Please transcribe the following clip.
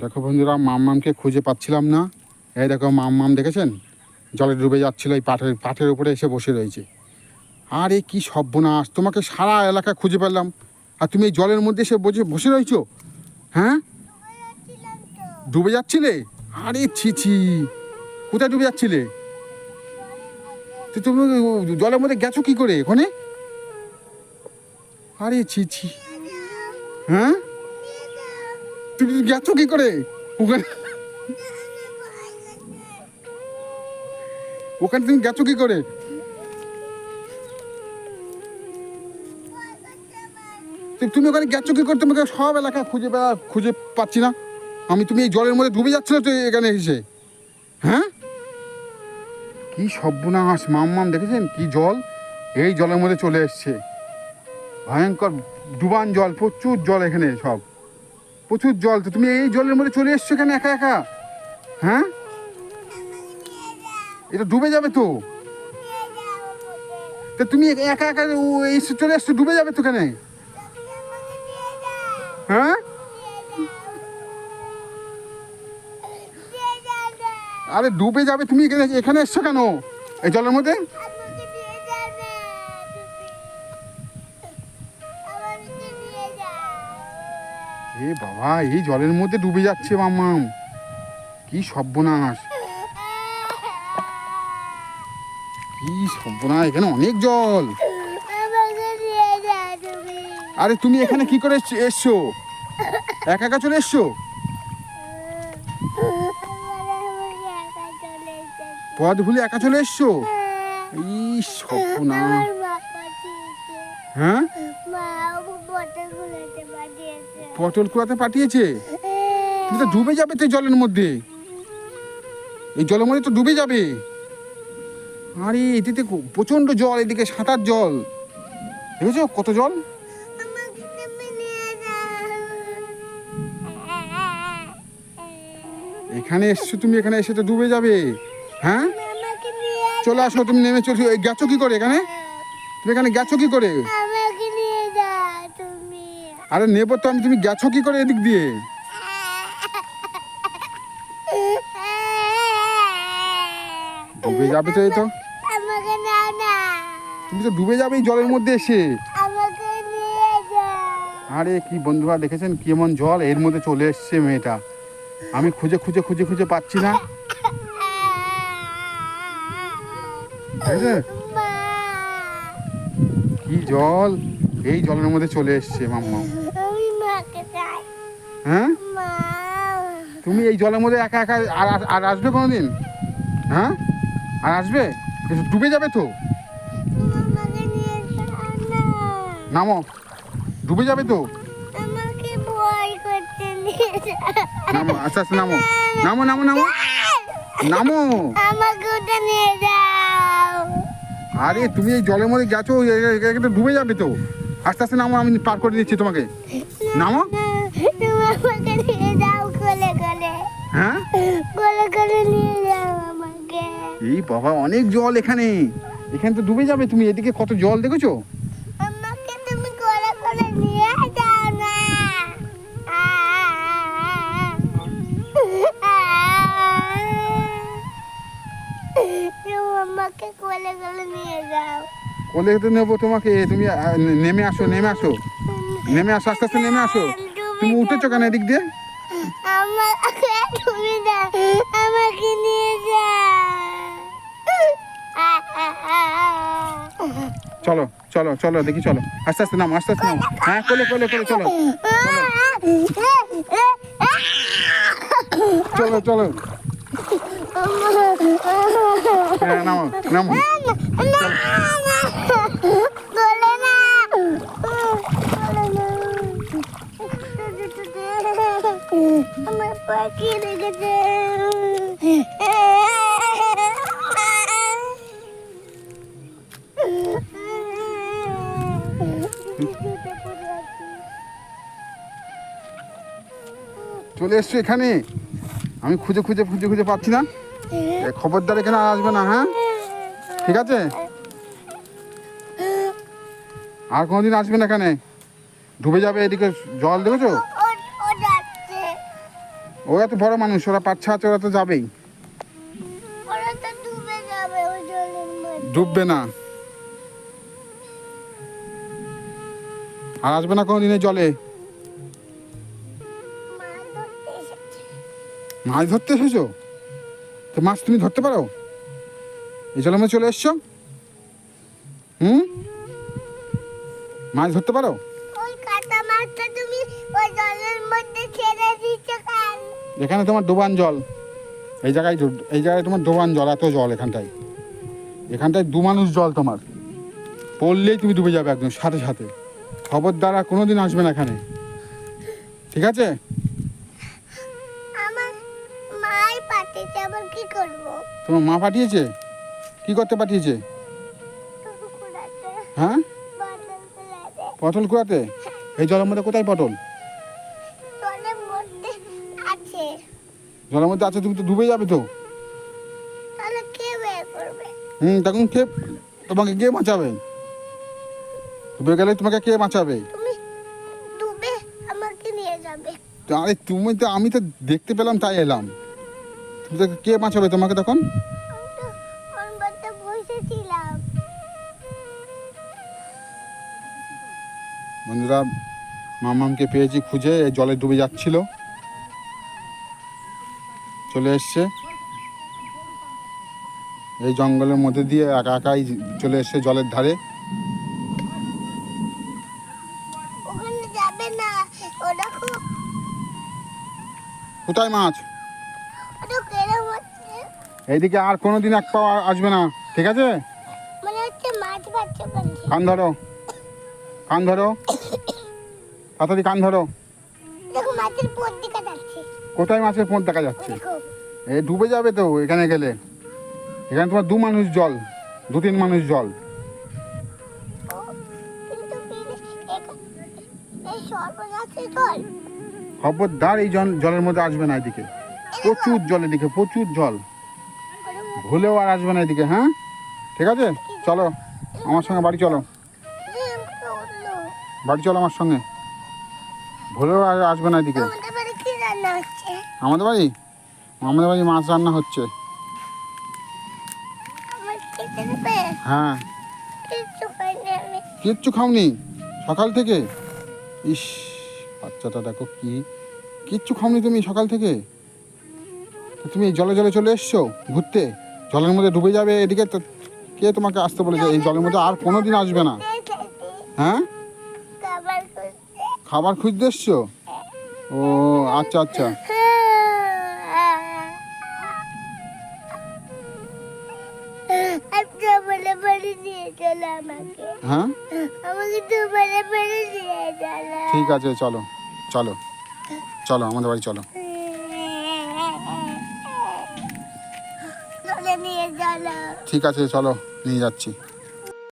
দেখো বন্ধুরা, মামমামকে খুঁজে পাচ্ছিলাম না। এই দেখো মামমাম, দেখেছেন? জলে ডুবে যাচ্ছিল এই পাঠের পাঠের উপরে এসে বসে রয়েছে। আর আরে কি সর্বনাশ, তোমাকে সারা এলাকা খুঁজে পেলাম। আর তুমি এই জলের মধ্যে এসে বসে বসে রয়েছো? হ্যাঁ? ডুবে যাচ্ছিলে? আরে ছি ছি। কোথায় ডুবে যাচ্ছিলে? তো তুমি জলের মধ্যে গেছো কি করে, ওখানে? আরে ছি ছি। হ্যাঁ? তুমি গেছো কি করে? ওখানে ওখানে তুমি গেছো কি করে? তুমি ওখানে গেছো কি করে? তোমাকে সব এলাকা খুঁজে বেড়া খুঁজে পাচ্ছি না। আমি তুমি এই জলের মধ্যে ডুবে যাচ্ছিল তো এখানে এসে? হ্যাঁ? কি সর্বনাশ মাম দেখেছেন? কি জল? এই জলের মধ্যে চলে এসছে। ভয়ঙ্কর ডুবান জল, প্রচুর জল এখানে সব। প্রচুর জল তো, তুমি এই জলের মধ্যে চলে এসছো কেন একা একা? হ্যাঁ? এটা ডুবে যাবে তো। তা তুমি একা একা এসে চলে এসছো, ডুবে যাবে তো এখানে হ্যাঁ? আরে ডুবে যাবে, তুমি এখানে এসছো কেন? এই জলের মধ্যে? এ বাবা এই জলের মধ্যে ডুবে যাচ্ছে মাম্মাম কি সর্বনাশ। কি সর্বনাশ এখানে অনেক জল। আরে তুমি এখানে কি করে এসছ- একা একা চলে এসছো? পথ ভুলে একা চলে এসছো? এই সর্বনাশ। হ্যাঁ? পটল কুড়াতে পাঠিয়েছে। তুমি তো ডুবে যাবে তো জলের মধ্যে। এই জলের মধ্যে তো ডুবে যাবে। আরে, এদিকে প্রচণ্ড জল, এদিকে সাঁতার জল। দেখেছ কত জল? এখানে এসছো তুমি, এখানে এসে তো ডুবে যাবে। হ্যাঁ? চলে আসো, তুমি নেমে চলে গেছো কি করে এখানে? তুমি এখানে গেছো কি করে? আরে নেব তো আমি তুমি গেছো কি করে এদিক দিয়ে? ডুবে যাবে তো এই তো। তুমি তো ডুবে যাবে এই জলের মধ্যে এসে। আরে কি বন্ধুরা দেখেছেন কেমন জল? এর মধ্যে চলে এসছে মেয়েটা। আমি খুঁজে খুঁজে খুঁজে খুঁজে পাচ্ছি না? কি জল? এই জলের মধ্যে চলে এসছে মাম্মা। হ্যাঁ? তুমি এই জলের মধ্যে একা একা আর আর- আসবে কোনোদিন? হ্যাঁ? আর আসবে? ডুবে যাবে তো? নামো। ডুবে যাবে তো? নামো আস্তে আস্তে নামো। নামো নামো নামো। নামো। আরে তুমি এই জলের মধ্যে গেছো ডুবে যাবে তো? আস্তে আস্তে নামো, আমি পার করে দিচ্ছি তোমাকে। নামো। হ্যাঁ? এই বাবা, অনেক জল এখানে। এখানে তো ডুবে যাবে তুমি, এদিকে কত জল দেখেছ? কোলে তো নেব তোমাকে তুমি নেমে আসো নেমে আসো। নেমে আসো আস্তে আস্তে নেমে আসো। তুমি উঠেছো কেন এদিক দিয়ে? আমাকে নিয়ে চলো চলো চলো দেখি চলো। আস্তে আস্তে নাম আস্তে আস্তে নামো। হ্যাঁ কোলে কোলে কোলে চলো। চলো চলো। হ্যাঁ নামো নামো বলে না আমার পাখি রেখেছে চলে এসছো এখানে? আমি খুঁজে খুঁজে খুঁজে খুঁজে পাচ্ছি না। খবরদার এখানে আসবে না হ্যাঁ? ঠিক আছে? আর কোনোদিন আসবে না এখানে। ডুবে যাবে এদিকে জল, দেখেছ? ওরা তো বড় মানুষ ওরা বাচ্চা আছে ওরা তো যাবেই। ডুববে না। আর আসবে না কোনোদিনের জলে। মাছ ধরতে এসেছ। তো মাছ তুমি ধরতে পারো? এই জলের মধ্যে চলে এসছো? হুম? মাছ ধরতে পারো? ওই কাটা মাছটা তুমি ওই জলের মধ্যে ছেড়ে এখানে তোমার ডোবান জল। এই জায়গায় এই জায়গায় তোমার ডোবান জল এত জল এখানটায়। এখানটায় দু মানুষ জল তোমার। পড়লেই তুমি ডুবে যাবে একদম সাথে সাথে। খবর দ্বারা কোনোদিন আসবে না এখানে। ঠিক আছে? তোমার মা পাঠিয়েছে? কি করতে পাঠিয়েছে? হ্যাঁ? পটল কুড়াতে? এই জলের মধ্যে কোথায় পটল? জলের মধ্যে আছে তুমি তো ডুবে যাবে তো। হুম তখন কে তোমাকে কে বাঁচাবে? ডুবে গেলে তোমাকে কে বাঁচাবে? আরে তুমি তো আমি তো দেখতে পেলাম তাই এলাম। তুমি তো কে বাঁচাবে তোমাকে তখন? বন্ধুরা মামামকে পেয়েছি খুঁজে জলে ডুবে যাচ্ছিল। চলে এসছে। এই জঙ্গলের মধ্যে দিয়ে একা একাই চলে এসছে জলের ধারে। কোথায় মাছ? এইদিকে আর কোনো দিন এক পাওয়া আসবে না। ঠিক আছে? কান ধরো। কান ধরো। তাড়াতাড়ি কান ধরো। দেখো মাছের যাচ্ছে কোথায় মাছের ফোন দেখা যাচ্ছে? এ, ডুবে যাবে তো এখানে গেলে। এখানে তোমার দু মানুষ জল, দু তিন মানুষ জল। খবরদার এই জল জলের মধ্যে আসবে না এদিকে। প্রচুর জল এদিকে, প্রচুর জল। ভুলেও আর আসবে না এদিকে হ্যাঁ? ঠিক আছে? চলো, আমার সঙ্গে বাড়ি চলো। বাড়ি চলো আমার সঙ্গে। ভুলেও আর আসবে না এদিকে আমাদের বাড়ি কি রান্না হচ্ছে আমাদের বাড়ি? আমাদের বাড়ি মাছ রান্না হচ্ছে। হ্যাঁ। কিচ্ছু খাওনি? সকাল থেকে? ইস বাচ্চাটা দেখো কি কিচ্ছু খাওনি তুমি সকাল থেকে? তুমি জলে জলে চলে এসছো ঘুরতে? জলের মধ্যে ডুবে যাবে এদিকে? কে তোমাকে আসতে বলেছে? এই জলের মধ্যে আর কোনো দিন আসবে না। হ্যাঁ? খাবার খুঁজতে এসছো? ও আচ্ছা আচ্ছা। হ্যাঁ? ঠিক আছে চলো চলো চলো আমাদের বাড়ি চলো। চলে নিয়ে চলো ঠিক আছে চলো নিয়ে যাচ্ছি।